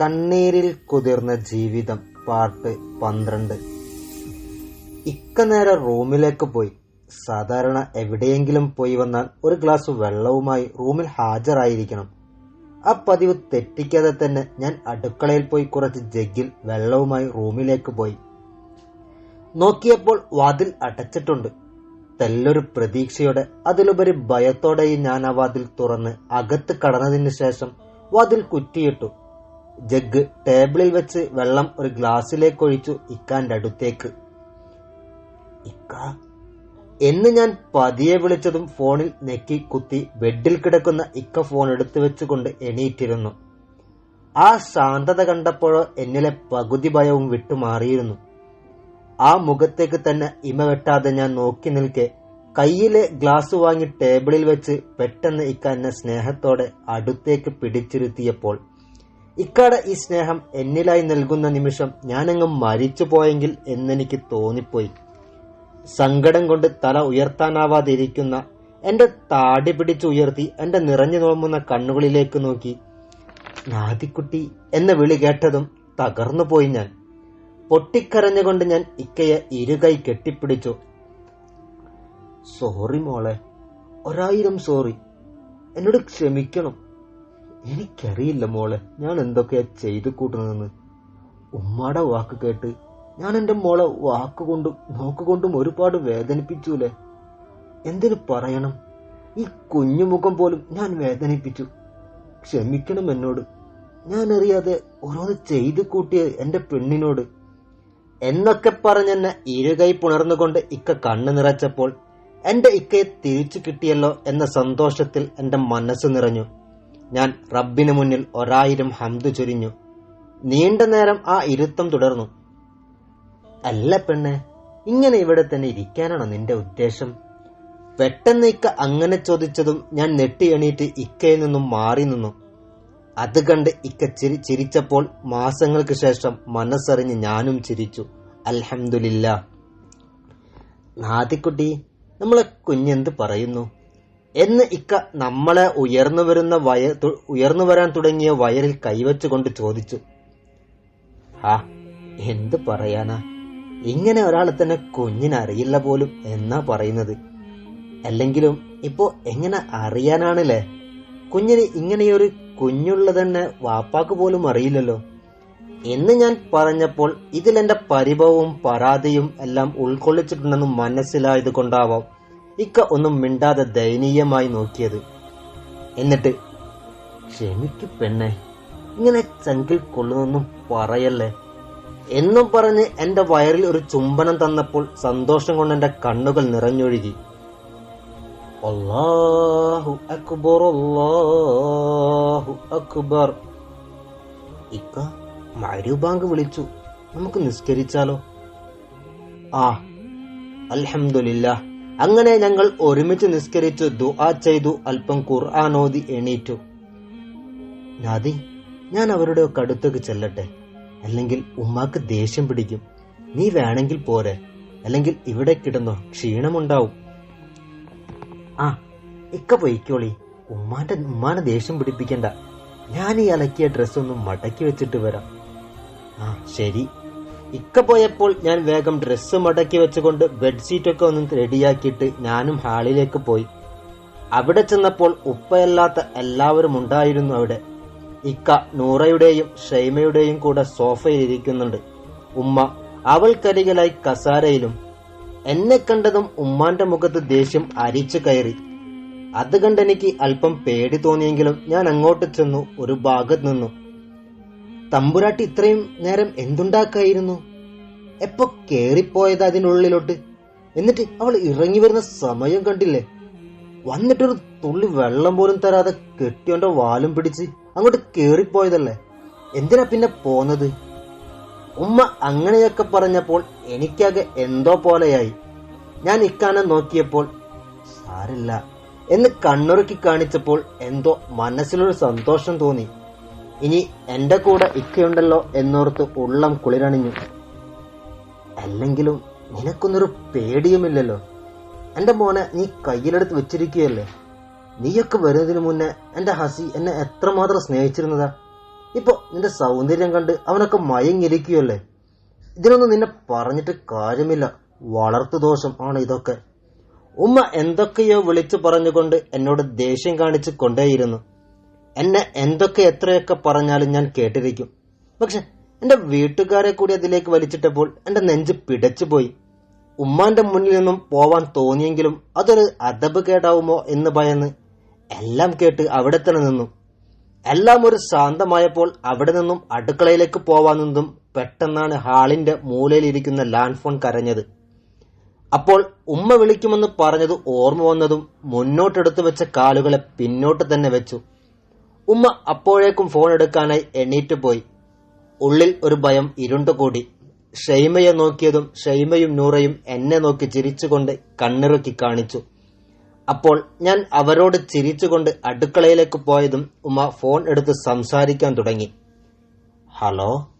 കണ്ണീരിൽ കുതിർന്ന ജീവിതം പാർട്ട് പന്ത്രണ്ട്. ഇക്ക നേരെ റൂമിലേക്ക് പോയി. സാധാരണ എവിടെയെങ്കിലും പോയി വന്നാൽ ഒരു ഗ്ലാസ് വെള്ളവുമായി റൂമിൽ ഹാജരായിരിക്കണം. ആ പതിവ് തെറ്റിക്കാതെ തന്നെ ഞാൻ അടുക്കളയിൽ പോയി കുറച്ച് ജഗ്ഗിൽ വെള്ളവുമായി റൂമിലേക്ക് പോയി. നോക്കിയപ്പോൾ വാതിൽ അടച്ചിട്ടുണ്ട്. തെല്ലൊരു പ്രതീക്ഷയോടെ അതിലുപരി ഭയത്തോടെയും ഞാൻ ആ വാതിൽ തുറന്ന് അകത്ത് കടന്നതിന് ശേഷം വാതിൽ കുറ്റിയിട്ടു. ജഗ് ടേബിളിൽ വെച്ച് വെള്ളം ഒരു ഗ്ലാസ്സിലേക്ക് ഒഴിച്ചു ഇക്കാന്റെ അടുത്തേക്ക്. ഇക്ക എന്ന് ഞാൻ പതിയെ വിളിച്ചതും ഫോണിൽ നെക്കി കുത്തി ബെഡിൽ കിടക്കുന്ന ഇക്ക ഫോൺ എടുത്തു വെച്ചുകൊണ്ട് എണീറ്റിരുന്നു. ആ ശാന്തത കണ്ടപ്പോഴോ എന്നിലെ പകുതി ഭയവും വിട്ടുമാറിയിരുന്നു ആ മുഖത്തേക്ക് തന്നെ ഇമ വെട്ടാതെ ഞാൻ നോക്കി നിൽക്കെ കയ്യിലെ ഗ്ലാസ് വാങ്ങി ടേബിളിൽ വെച്ച് പെട്ടെന്ന് ഇക്ക എന്നെ സ്നേഹത്തോടെ അടുത്തേക്ക് പിടിച്ചിരുത്തിയപ്പോൾ ഇക്കയുടെ ഈ സ്നേഹം എന്നിലായി നൽകുന്ന നിമിഷം ഞാനങ്ങ് മരിച്ചു പോയെങ്കിൽ എന്നെനിക്ക് തോന്നിപ്പോയി. സങ്കടം കൊണ്ട് തല ഉയർത്താനാവാതിരിക്കുന്ന എന്റെ താടി പിടിച്ചു ഉയർത്തി എന്റെ നിറഞ്ഞു നോമ്പുന്ന കണ്ണുകളിലേക്ക് നോക്കി. നാദിക്കുട്ടി എന്ന വിളി കേട്ടതും തകർന്നു പോയി ഞാൻ. പൊട്ടിക്കരഞ്ഞുകൊണ്ട് ഞാൻ ഇക്കയെ ഇരുകൈ കെട്ടിപ്പിടിച്ചു. സോറി മോളെ ഒരായിരം സോറി. എന്നോട് ക്ഷമിക്കണം. എനിക്കറിയില്ല മോളെ. ഞാൻ എന്തൊക്കെയാ ചെയ്തു കൂട്ടുന്നതെന്ന്. ഉമ്മാടെ വാക്ക് കേട്ട് ഞാൻ എന്റെ മോളെ വാക്കുകൊണ്ടും നോക്കുകൊണ്ടും ഒരുപാട് വേദനിപ്പിച്ചൂലേ? എന്തിനു പറയണം? ഈ കുഞ്ഞുമുഖം പോലും ഞാൻ വേദനിപ്പിച്ചു. ക്ഷമിക്കണം എന്നോട്. ഞാൻ അറിയാതെ ഓരോന്ന് ചെയ്തു കൂട്ടിയ എന്റെ പെണ്ണിനോട്. എന്നൊക്കെ പറഞ്ഞെന്നെ ഇരുകൈ പുണർന്നുകൊണ്ട് ഇക്ക കണ്ണു നിറച്ചപ്പോൾ എന്റെ ഇക്കയെ തിരിച്ചു കിട്ടിയല്ലോ എന്ന സന്തോഷത്തിൽ എന്റെ മനസ്സ് നിറഞ്ഞു. ഞാൻ റബ്ബിന് മുന്നിൽ ഒരായിരം ഹംദ് ചൊരിഞ്ഞു. നീണ്ട നേരം ആ ഇരുത്തം തുടർന്നു. അല്ല പെണ്ണെ ഇങ്ങനെ ഇവിടെ തന്നെ ഇരിക്കാനാണോ നിന്റെ ഉദ്ദേശം? പെട്ടെന്ന് ഇക്ക അങ്ങനെ ചോദിച്ചതും ഞാൻ നെട്ടി എണീറ്റ് ഇക്കയിൽ നിന്നും മാറി നിന്നു. അത് കണ്ട് ഇക്ക ചിരി ചിരിച്ചപ്പോൾ മാസങ്ങൾക്ക് ശേഷം മനസ്സറിഞ്ഞ് ഞാനും ചിരിച്ചു. അൽഹമില്ല നാദിക്കുട്ടി നമ്മളെ കുഞ്ഞെന്ത് പറയുന്നു? എന്ന് ഇക്ക നമ്മളെ ഉയർന്നു വരുന്ന വയർ ഉയർന്നു വരാൻ തുടങ്ങിയ വയറിൽ കൈവച്ചുകൊണ്ട് ചോദിച്ചു. ആ എന്ത് പറയാനാ? ഇങ്ങനെ ഒരാളെ തന്നെ കുഞ്ഞിനറിയില്ല പോലും എന്നാ പറയുന്നത്? അല്ലെങ്കിലും ഇപ്പോ എങ്ങനെ അറിയാനാണല്ലേ? കുഞ്ഞിന് ഇങ്ങനെയൊരു കുഞ്ഞുള്ളതെന്നെ വാപ്പാക്ക് പോലും അറിയില്ലല്ലോ. എന്ന് ഞാൻ പറഞ്ഞപ്പോൾ ഇതിലെന്റെ പരിഭവവും പരാതിയും എല്ലാം ഉൾക്കൊള്ളിച്ചിട്ടുണ്ടെന്ന് മനസ്സിലായത് കൊണ്ടാവാം. ഇക്ക ഒന്നും മിണ്ടാതെ ദയനീയമായി നോക്കിയത്. എന്നിട്ട് ക്ഷമിക്ക് പെണ്ണെ ഇങ്ങനെ ചങ്കിൽ കൊള്ളുന്നൊന്നും പറയല്ലേ? എന്നും പറഞ്ഞ് എന്റെ വയറിൽ ഒരു ചുംബനം തന്നപ്പോൾ സന്തോഷം കൊണ്ട് എന്റെ കണ്ണുകൾ നിറഞ്ഞൊഴുകി. അല്ലാഹു അക്ബർ അല്ലാഹു അക്ബർ. ഇക്ക മരുബാങ്ക് വിളിച്ചു നമുക്ക് നിസ്കരിച്ചാലോ? ആ അൽഹംദുലില്ല അങ്ങനെ ഞങ്ങൾ ഒരുമിച്ച് നിസ്കരിച്ചു ദുആ ചെയ്തു അല്പം ഖുർആാനോതി എണീറ്റു. നാദി ഞാൻ അവരുടെ ഒക്കെ അടുത്തേക്ക് ചെല്ലട്ടെ? അല്ലെങ്കിൽ ഉമ്മാക്ക് ദേഷ്യം പിടിക്കും. നീ വേണമെങ്കിൽ പോരെ? അല്ലെങ്കിൽ ഇവിടെ കിടന്നോ? ക്ഷീണമുണ്ടാവും. ആ ഇക്ക പൊയ്ക്കോളി. ഉമ്മാന്റെ ഉമ്മാനെ ദേഷ്യം പിടിപ്പിക്കണ്ട. ഞാൻ ഈ അലക്കിയ ഡ്രസ്സൊന്നും മടക്കി വെച്ചിട്ട് വരാം. ആ ശരി. ഇക്ക പോയപ്പോൾ ഞാൻ വേഗം ഡ്രസ്സ് മടക്കി വെച്ചുകൊണ്ട് ബെഡ്ഷീറ്റ് ഒക്കെ ഒന്ന് റെഡിയാക്കിയിട്ട് ഞാനും ഹാളിലേക്ക് പോയി. അവിടെ ചെന്നപ്പോൾ ഉപ്പയല്ലാത്ത എല്ലാവരും ഉണ്ടായിരുന്നു അവിടെ. ഇക്ക നൂറയുടെയും ഷൈമയുടെയും കൂടെ സോഫയിൽ ഇരിക്കുന്നുണ്ട്. ഉമ്മ അവൾക്കരികിലായി കസാരയിലും. എന്നെ കണ്ടതും ഉമ്മാന്റെ മുഖത്ത് ദേഷ്യം അരിച്ചു കയറി. അത് കണ്ടെനിക്ക് അല്പം പേടി തോന്നിയെങ്കിലും ഞാൻ അങ്ങോട്ട് ചെന്നു ഒരു ഭാഗത്ത് നിന്നു. തമ്പുരാട്ടി ഇത്രയും നേരം എന്തുണ്ടാക്കായിരുന്നു? എപ്പോ കേറിപ്പോയത് അതിനുള്ളിലോട്ട്? എന്നിട്ട് അവൾ ഇറങ്ങി വരുന്ന സമയം കണ്ടില്ലേ? വന്നിട്ടൊരു തുള്ളി വെള്ളം പോലും തരാതെ കെട്ടിയോന്റെ വാലും പിടിച്ച് അങ്ങോട്ട് കേറിപ്പോയതല്ലേ? എന്തിനാ പിന്നെ പോന്നത്? ഉമ്മ അങ്ങനെയൊക്കെ പറഞ്ഞപ്പോൾ എനിക്കാകെ എന്തോ പോലെയായി. ഞാൻ ഇക്കാനെ നോക്കിയപ്പോൾ സാരില്ല എന്ന് കണ്ണുറുക്കി കാണിച്ചപ്പോൾ എന്തോ മനസ്സിലൊരു സന്തോഷം തോന്നി. ഇനി എന്റെ കൂടെ ഇക്കയുണ്ടല്ലോ എന്നോർത്ത് ഉള്ളം കുളിരണിഞ്ഞു. അല്ലെങ്കിലും നിനക്കൊന്നൊരു പേടിയുമില്ലല്ലോ. എന്റെ മോനെ നീ കയ്യിലെടുത്ത് വെച്ചിരിക്കുകയല്ലേ? നീയൊക്കെ വരുന്നതിന് മുന്നേ എന്റെ ഹസി എന്നെ എത്രമാത്രം സ്നേഹിച്ചിരുന്നതാ. ഇപ്പൊ നിന്റെ സൗന്ദര്യം കണ്ട് അവനൊക്കെ മയങ്ങിരിക്കുകയല്ലേ ഇതിനൊന്നും നിന്നെ പറഞ്ഞിട്ട് കാര്യമില്ല. വളർത്തു ദോഷം ആണ് ഇതൊക്കെ. ഉമ്മ എന്തൊക്കെയോ വിളിച്ചു പറഞ്ഞുകൊണ്ട് എന്നോട് ദേഷ്യം കാണിച്ചു കൊണ്ടേയിരുന്നു. എന്നെ എന്തൊക്കെ എത്രയൊക്കെ പറഞ്ഞാലും ഞാൻ കേട്ടിരിക്കും. പക്ഷെ എന്റെ വീട്ടുകാരെ കൂടി അതിലേക്ക് വലിച്ചിട്ടപ്പോൾ എന്റെ നെഞ്ച് പിടച്ചുപോയി. ഉമ്മാന്റെ മുന്നിൽ നിന്നും പോവാൻ തോന്നിയെങ്കിലും അതൊരു അദബ് കേടാവുമോ എന്ന് ഭയന്ന് എല്ലാം കേട്ട് അവിടെ തന്നെ നിന്നു. എല്ലാം ഒരു ശാന്തമായപ്പോൾ അവിടെ നിന്നും അടുക്കളയിലേക്ക് പോവാൻ നിന്നും പെട്ടെന്നാണ് ഹാളിന്റെ മൂലയിലിരിക്കുന്ന ലാൻഡ് ഫോൺ കരഞ്ഞത്. അപ്പോൾ ഉമ്മ വിളിക്കുമെന്ന് പറഞ്ഞത് ഓർമ്മ വന്നതും മുന്നോട്ടെടുത്തു വെച്ച കാലുകളെ പിന്നോട്ട് തന്നെ വെച്ചു. ഉമ്മ അപ്പോഴേക്കും ഫോൺ എടുക്കാനായി എണീറ്റ് പോയി. ഉള്ളിൽ ഒരു ഭയം ഇരുണ്ടുകൂടി. ഷെയ്മയെ നോക്കിയതും ഷെയ്മയും നൂറയും എന്നെ നോക്കി ചിരിച്ചുകൊണ്ട് കണ്ണിറുക്കി കാണിച്ചു. അപ്പോൾ ഞാൻ അവരോട് ചിരിച്ചുകൊണ്ട് അടുക്കളയിലേക്ക് പോയതും ഉമ്മ ഫോൺ എടുത്ത് സംസാരിക്കാൻ തുടങ്ങി. ഹലോ?